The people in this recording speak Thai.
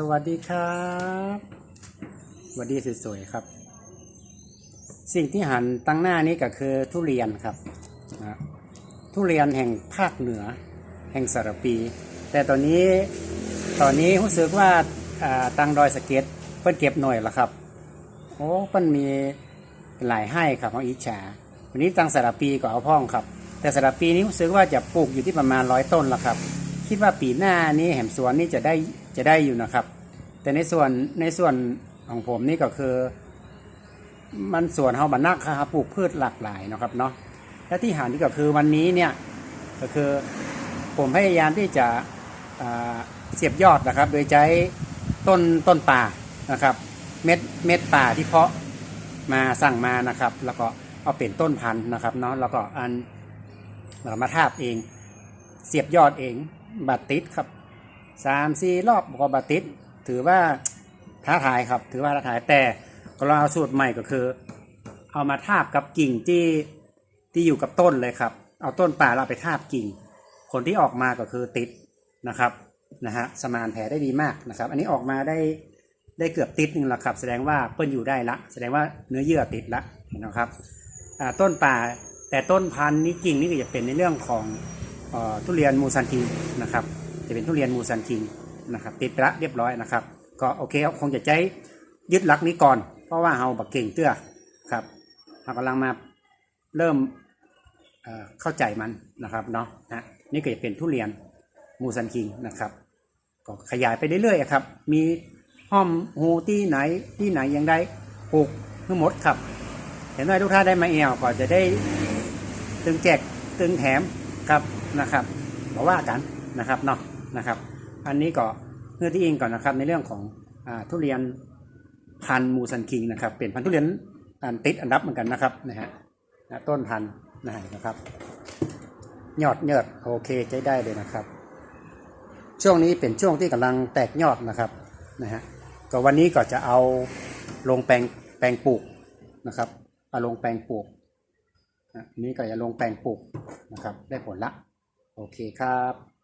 สวัสดีครับสวัสดีสวยๆครับ สิ่งที่หันตั้งหน้านี้ก็คือทุเรียนครับนะทุเรียนแห่งภาคเหนือ แห่งสารปี แต่ตอนนี้ตอนนี้รู้สึกว่าตังดอยสะเก็ตเพิ่นเก็บหน่อยล้วครับ โอ้เพิ่นมีหลายให้ครับของอิจฉาวันนี้ตังสารปีก็เอาพ่องครับ แต่สารปีนี้รู้สึกว่าจะปลูกอยู่ที่ประมาณร้อยต้นล้วครับ คิดว่าปีหน้านี้แหมสวนนี่จะได้ จะได้อยู่นะครับ แต่ในส่วนในส่วนของผมนี่ก็คือ มันส่วนเฮาบันนักครับปลูกพืชหลากหลายนะครับเนาะและที่หานี่ก็คือวันนี้เนี่ยก็คือผมพยายามที่จะเสียบยอดนะครับ โดยใช้ต้นต้นป่านะครับ เม็ดเม็ดป่าที่เพาะมาสั่งมานะครับ แล้วก็เอาเป็นต้นพันธุ์นะครับเนาะแล้วก็อันเอ่อมาทาบเอง เสียบยอดเองบัตรติดครับ สามสี่รอบก็บัตรติดถือว่าท้าทายครับ ถือว่าท้าทายแต่เราเอาสูตรใหม่ก็คือ เอามาทาบกับกิ่งที่ที่อยู่กับต้นเลยครับ เอาต้นป่าเราไปทาบกิ่ง ผลที่ออกมาก็คือติดนะครับนะฮะสมานแผลได้ดีมากนะครับ อันนี้ออกมาได้ได้เกือบติดหนึงแล้วครับ แสดงว่าเปิ้ลอยู่ได้ละ แสดงว่าเนื้อเยื่อติดละเห็นไหมครับต้นป่าแต่ต้นพันธุ์นี้กิ่งนี่ก็จะเป็นในเรื่องของออทุเรียนมูซันคิงนะครับ จะเป็นทุเรียนมูซันคิงนะครับติดไปละเรียบร้อยนะครับ ก็โอเคครับคงจะใช้ยึดหลักนี้ก่อน เพราะว่าเฮาบักเก่งเตื้อครับเรากำลังมาเริ่มเเข้าใจมันนะครับเนาะนะนี่ก็จะเป็นทุเรียนมูซันคิงนะครับ ก็ขยายไปเรื่อยๆครับ มีห้อมหูที่ไหนที่ไหนยังได้ปลูกทั้งหมดครับ เห็นไหมทุกท่านได้มาเอวก็จะได้ตึงแจกตึงแถมครับนะครับบอกว่ากันนะครับเนาะ นะครับ อันนี้ก็เนื้อที่เองก่อนนะครับในเรื่องของอทุเรียนพันมูซันคิงนะครับเป็นพันธุ์ทุเรียนอันติดอันดับเหมือนกันนะครับนะฮะต้นพันนะฮะนะครับยอดยิดโอเคใช้ได้เลยนะครับ ช่วงนี้เป็นช่วงที่กำลังแตกยอดนะครับนะฮะก็วันนี้ก็จะเอาลงแปลงแปลงปลูกนะครับเอาลงแปลงปลูกอะอันนี้ก็จะลงแปลงปลูกนะครับ ได้ผลละ โอเคครับ